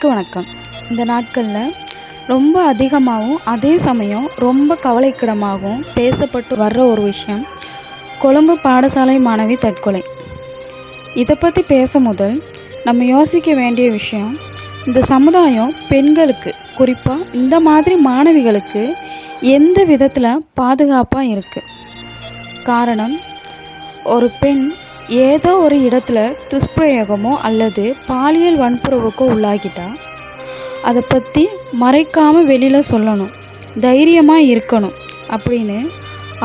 அனைவருக்கும் வணக்கம். இந்த நாட்களில் ரொம்ப அதிகமாகவும் அதே சமயம் ரொம்ப கவலைக்கிடமாகவும் பேசப்பட்டு வர்ற ஒரு விஷயம் கொழும்பு பாடசாலை மாணவி தற்கொலை. இதை பற்றி பேச முதல் நம்ம யோசிக்க வேண்டிய விஷயம் இந்த சமுதாயம் பெண்களுக்கு குறிப்பாக இந்த மாதிரி மாணவிகளுக்கு எந்த விதத்தில் பாதுகாப்பாக இருக்குது காரணம் ஒரு பெண் ஏதோ ஒரு இடத்துல துஷ்பிரயோகமோ அல்லது பாலியல் வன்புறவுக்கோ உள்ளாகிட்டா அதை பற்றி மறைக்காமல் வெளியில் சொல்லணும் தைரியமாக இருக்கணும் அப்படின்னு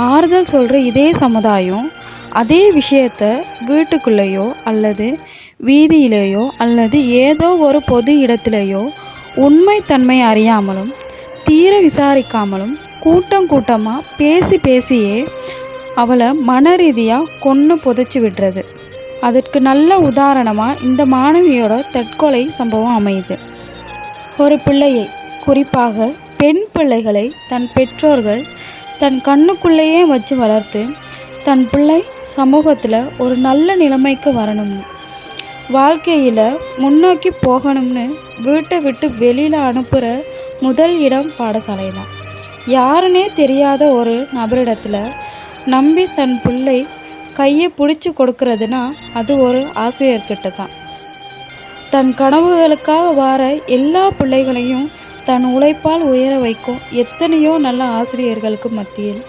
ஆறுதல் சொல்கிற இதே சமுதாயம் அதே விஷயத்த வீட்டுக்குள்ளேயோ அல்லது வீதியிலேயோ அல்லது ஏதோ ஒரு பொது இடத்துலையோ உண்மைத்தன்மை அறியாமலும் தீர விசாரிக்காமலும் கூட்டம் கூட்டமாக பேசி பேசியே அவளை மன ரீதியாக கொன்று புதைச்சி விடுறது. அதற்கு நல்ல உதாரணமாக இந்த மாணவியோட தற்கொலை சம்பவம் அமையுது. ஒரு பிள்ளையை குறிப்பாக பெண் பிள்ளைகளை தன் பெற்றோர்கள் தன் கண்ணுக்குள்ளேயே வச்சு வளர்த்து தன் பிள்ளை சமூகத்தில் ஒரு நல்ல நிலைமைக்கு வரணும்னு வாழ்க்கையில் முன்னோக்கி போகணும்னு வீட்டை விட்டு வெளியில் அனுப்புகிற முதல் இடம் பாடசாலை தான் யாருன்னே தெரியாத ஒரு நபரிடத்தில் நம்பி தன் பிள்ளை கையை பிடிச்சி கொடுக்கறதுனா அது ஒரு ஆசிரியர்கிட்ட தான் தன் கனவுகளுக்காக வார எல்லா பிள்ளைகளையும் தன் உழைப்பால் உயர வைக்கும் எத்தனையோ நல்ல ஆசிரியர்களுக்கு மத்தியில்.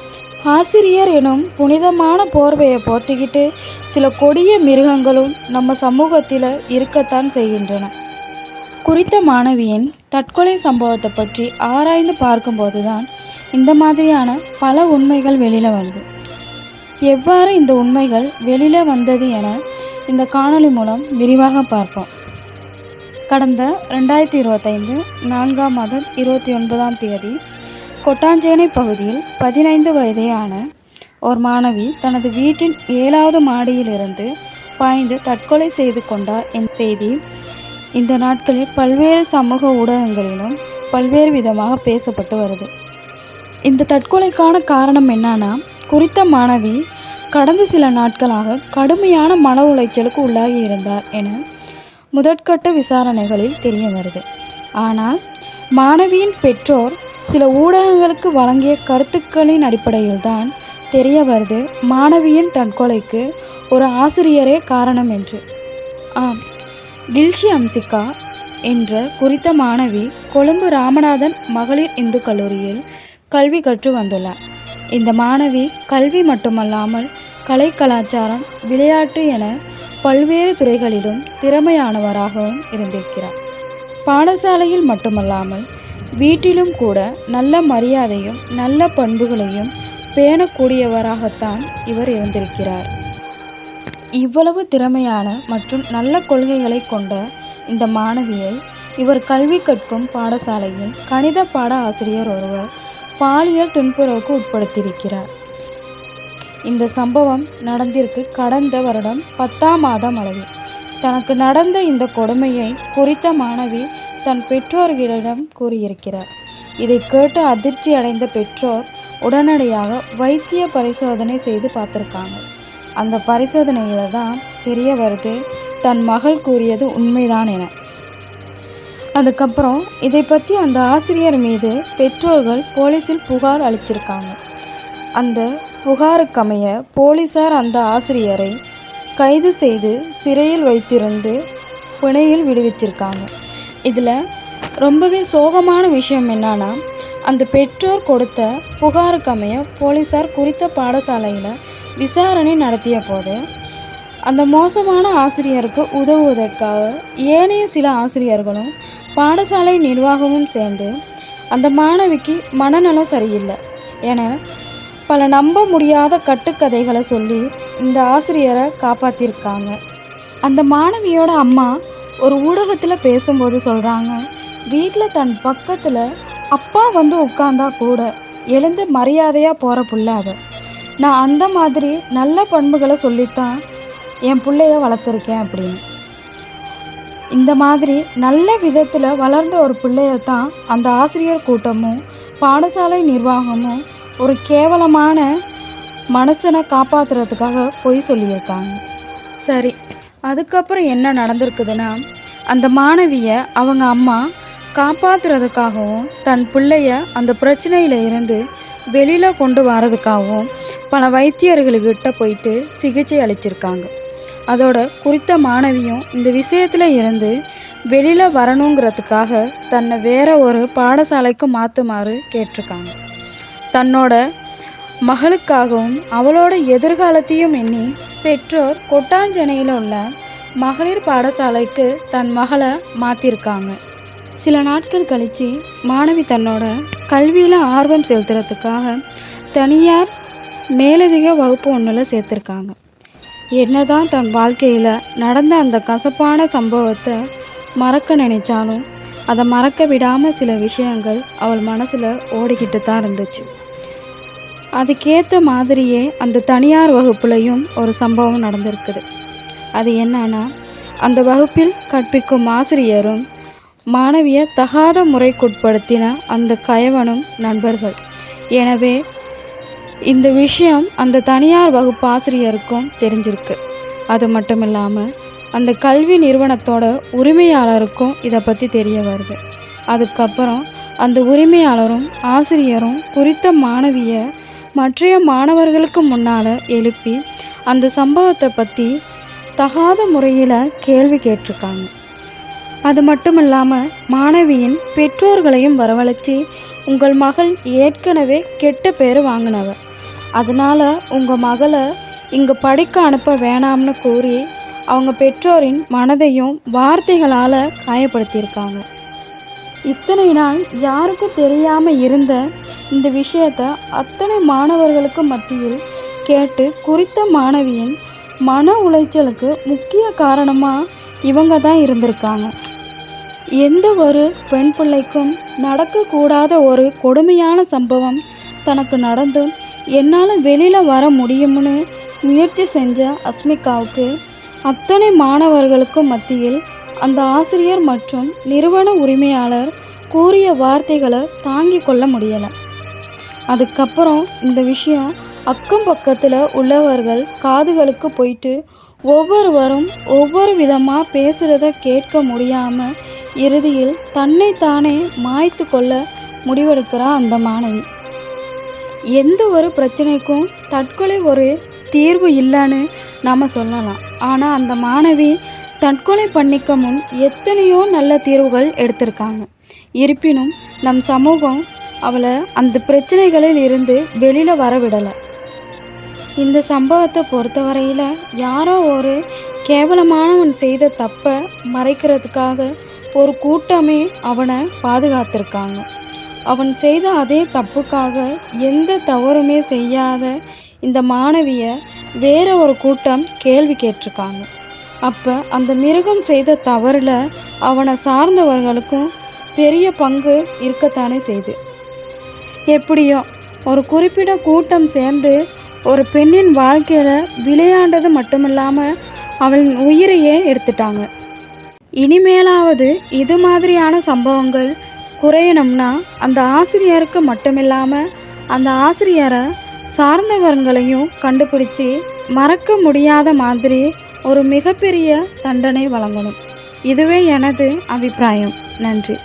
ஆசிரியர் எனும் புனிதமான போர்வையை போர்த்திக்கிட்டு சில கொடிய மிருகங்களும் நம்ம சமூகத்தில் இருக்கத்தான் செய்கின்றன. குறித்த மாணவியின் தற்கொலை சம்பவத்தை பற்றி ஆராய்ந்து பார்க்கும்போது தான் இந்த மாதிரியான பல உண்மைகள் வெளியில் வருது. எவ்வாறு இந்த உண்மைகள் வெளியில் வந்தது என இந்த காணொளி மூலம் விரிவாக பார்ப்போம். கடந்த ரெண்டாயிரத்தி இருபத்தைந்து நான்காம் மாதம் இருபத்தி ஒன்பதாம் தேதி கொட்டாஞ்சேனை பகுதியில் பதினைந்து வயதேயான ஒரு மாணவி தனது வீட்டின் ஏழாவது மாடியிலிருந்து பாய்ந்து தற்கொலை செய்து கொண்டார் என் செய்தி இந்த நாட்களில் பல்வேறு சமூக ஊடகங்களிலும் பல்வேறு விதமாக பேசப்பட்டு வருது. இந்த தற்கொலைக்கான காரணம் என்னன்னா குறித்த மாணவி கடந்த சில நாட்களாக கடுமையான மன உளைச்சலுக்கு உள்ளாகி இருந்தார் என முதற்கட்ட விசாரணைகளில் தெரிய வருது. ஆனால் மாணவியின் பெற்றோர் சில ஊடகங்களுக்கு வழங்கிய கருத்துக்களின் அடிப்படையில் தான் தெரிய வருது மாணவியின் தற்கொலைக்கு ஒரு ஆசிரியரே காரணம் என்று. ஆம் டில்ஷி அம்சிகா என்ற குறித்த மாணவி கொழும்பு ராமநாதன் மகளிர் இந்து கல்லூரியில் கல்வி கற்று வந்துள்ளார். இந்த மாணவி கல்வி மட்டுமல்லாமல் கலை கலாச்சாரம் விளையாட்டு என பல்வேறு துறைகளிலும் திறமையானவராகவும் இருந்திருக்கிறார். பாடசாலையில் மட்டுமல்லாமல் வீட்டிலும் கூட நல்ல மரியாதையும் நல்ல பண்புகளையும் பேணக்கூடியவராகத்தான் இவர் இருந்திருக்கிறார். இவ்வளவு திறமையான மற்றும் நல்ல கொள்கைகளை கொண்ட இந்த மாணவியை இவர் கல்வி கற்கும் பாடசாலையில் கணித பாட ஆசிரியர் ஒருவர் பாலியல் துன்புறவுக்கு உட்படுத்தியிருக்கிறார். இந்த சம்பவம் நடந்திருக்கு கடந்த வருடம் பத்தாம் மாதம் அளவில். தனக்கு நடந்த இந்த கொடுமையை குறித்த மாணவி தன் பெற்றோர்களிடம் கூறியிருக்கிறார். இதை கேட்டு அதிர்ச்சி அடைந்த பெற்றோர் உடனடியாக வைத்திய பரிசோதனை செய்து பார்த்துருக்காங்க. அந்த பரிசோதனையில் தான் தெரிய வருது தன் மகள் கூறியது உண்மைதான் என. அதுக்கப்புறம் இதை பற்றி அந்த ஆசிரியர் மீது பெற்றோர்கள் போலீஸில் புகார் அளிச்சிருக்காங்க. அந்த புகாருக்கமைய போலீசார் அந்த ஆசிரியரை கைது செய்து சிறையில் வைத்திருந்து பிணையில் விடுவிச்சிருக்காங்க. இதில் ரொம்பவே சோகமான விஷயம் என்னன்னா அந்த பெற்றோர் கொடுத்த புகாருக்கமைய போலீசார் குறித்த பாடசாலையில் விசாரணை நடத்திய போது அந்த மோசமான ஆசிரியருக்கு உதவுவதற்காக ஏனைய சில ஆசிரியர்களும் பாடசாலை நிர்வாகமும் சேர்ந்து அந்த மாணவிக்கு மனநலம் சரியில்லை என பல நம்ப முடியாத கட்டுக்கதைகளை சொல்லி இந்த ஆசிரியரை காப்பாற்றிருக்காங்க அந்த மாணவியோட அம்மா ஒரு ஊடகத்தில் பேசும்போது சொல்கிறாங்க வீட்டில் தன் பக்கத்தில் அப்பா வந்து உட்கார்ந்தா கூட எழுந்து மரியாதையாக போகிற புள்ள அவ. நான் அந்த மாதிரி நல்ல பண்புகளை சொல்லித்தான் என் பிள்ளைய வளர்த்துருக்கேன் அப்படின்னு. இந்த மாதிரி நல்ல விதத்தில் வளர்ந்த ஒரு பிள்ளையத்தான் அந்த ஆசிரியர் கூட்டமும் பாடசாலை நிர்வாகமும் ஒரு கேவலமான மனசனை காப்பாற்றுறதுக்காக பொய் சொல்லியிருக்காங்க. சரி அதுக்கப்புறம் என்ன நடந்திருக்குதுன்னா அந்த மாணவிய அவங்க அம்மா காப்பாற்றுறதுக்காகவும் தன் பிள்ளைய அந்த பிரச்சனையில் இருந்து வெளியில் கொண்டு வரதுக்காகவும் பல வைத்தியர்களுக்கிட்ட போயிட்டு சிகிச்சை அளிச்சிருக்காங்க. அதோட குறித்த மாணவியும் இந்த விஷயத்துல இருந்து வெளியில வரணுங்கிறதுக்காக தன்னை வேற ஒரு பாடசாலைக்கு மாத்துமாறு கேட்டிருக்காங்க. தன்னோட மகளுக்காகவும் அவளோட எதிர்காலத்தையும் எண்ணி பெற்றோர் கொட்டாஞ்சனையில் உள்ள மகளிர் பாடசாலைக்கு தன் மகளை மாற்றிருக்காங்க சில நாட்கள் கழித்து மாணவி தன்னோட கல்வியில் ஆர்வம் செலுத்துறதுக்காக தனியார் மேலதிக வகுப்பு ஒன்றில் சேர்த்துருக்காங்க. என்னதான் தன் வாழ்க்கையில் நடந்த அந்த கசப்பான சம்பவத்தை மறக்க நினைச்சாலும் அதை மறக்க விடாமல் சில விஷயங்கள் அவள் மனசில் ஓடிக்கிட்டு தான் இருந்துச்சு. அதுக்கேற்ற மாதிரியே அந்த தனியார் வகுப்புலையும் ஒரு சம்பவம் நடந்திருக்குது. அது என்னன்னா அந்த வகுப்பில் கற்பிக்கும் ஆசிரியரும் மாணவியை தகாத முறைக்குட்படுத்தின அந்த கயவனும் நண்பர்கள். எனவே இந்த விஷயம் அந்த தனியார் வகுப்பு ஆசிரியருக்கும் தெரிஞ்சிருக்கு. அது மட்டும் இல்லாமல் அந்த கல்வி நிறுவனத்தோட உரிமையாளருக்கும் இதை பற்றி தெரிய வருது. அதுக்கப்புறம் அந்த உரிமையாளரும் ஆசிரியரும் குறித்த மாணவியை மற்றைய மாணவர்களுக்கு முன்னால் எழுப்பி அந்த சம்பவத்தை பற்றி தகாத முறையில் கேள்வி கேட்டிருக்காங்க. அது மட்டும் இல்லாமல் மாணவியின் பெற்றோர்களையும் வரவழைச்சி உங்கள் மகள் ஏற்கனவே கெட்ட பேர் வாங்கினவ. அதனால உங்கள் மகளை இங்கே படிக்க அனுப்ப வேணாம்னு கூறி அவங்க பெற்றோரின் மனதையும் வார்த்தைகளால் காயப்படுத்தியிருக்காங்க. இத்தனை நாள் யாருக்கும் தெரியாமல் இருந்த இந்த விஷயத்த அத்தனை மாணவர்களுக்கு மத்தியில் கேட்டு குறித்த மாணவியின் மன உளைச்சலுக்கு முக்கிய காரணமாக இவங்க தான் இருந்திருக்காங்க. எந்த ஒரு பெண் பிள்ளைக்கும் நடக்கக்கூடாத ஒரு கொடுமையான சம்பவம் தனக்கு நடந்தும் என்னால் வெளியில் வர முடியும்னு முயற்சி செஞ்ச அஸ்மிகாவுக்கு அத்தனை மாணவர்களுக்கும் மத்தியில் அந்த ஆசிரியர் மற்றும் நிறுவன உரிமையாளர் கூறிய வார்த்தைகளை தாங்கிக் கொள்ள முடியலை. அதுக்கப்புறம் இந்த விஷயம் அக்கம் பக்கத்தில் உள்ளவர்கள் காதுகளுக்கு போயிட்டு ஒவ்வொருவரும் ஒவ்வொரு விதமாக பேசுகிறத கேட்க முடியாமல் இறுதியில் தன்னைத்தானே மாய்த்து கொள்ள முடிவெடுக்கிறா அந்த மாணவி. எந்த ஒரு பிரச்சனைக்கும் தற்கொலை ஒரு தீர்வு இல்லைன்னு நாம் சொல்லலாம். ஆனால் அந்த மாணவி தற்கொலை பண்ணிக்க முன் எத்தனையோ நல்ல தீர்வுகள் எடுத்திருக்காங்க. இருப்பினும் நம் சமூகம் அவளை அந்த பிரச்சனைகளில் இருந்து வெளியில் வரவிடலை. இந்த சம்பவத்தை பொறுத்தவரையில் யாரோ ஒரு கேவலமானவன் செய்த தப்பை மறைக்கிறதுக்காக ஒரு கூட்டமே அவனை பாதுகாத்திருக்காங்க. அவன் செய்த அதே தப்புக்காக எந்த தவறுமே செய்யாத இந்த மாணவிய வேற ஒரு கூட்டம் கேள்வி கேட்டிருக்காங்க. அப்போ அந்த மிருகம் செய்த தவறில் அவனை சார்ந்தவர்களுக்கும் பெரிய பங்கு இருக்கத்தானே செய்து. எப்படியோ ஒரு குறிப்பிட்ட கூட்டம் சேர்ந்து ஒரு பெண்ணின் வாழ்க்கையில் விளையாண்டது மட்டுமில்லாமல் அவளின் உயிரையே எடுத்துட்டாங்க. இனிமேலாவது இது மாதிரியான சம்பவங்கள் குறையணும்னா அந்த ஆசிரியருக்கு மட்டுமில்லாமல் அந்த ஆசிரியரை சார்ந்தவர்களையும் கண்டுபிடிச்சி மறக்க முடியாத மாதிரி ஒரு மிகப்பெரிய தண்டனை வழங்கணும். இதுவே எனது அபிப்பிராயம். நன்றி.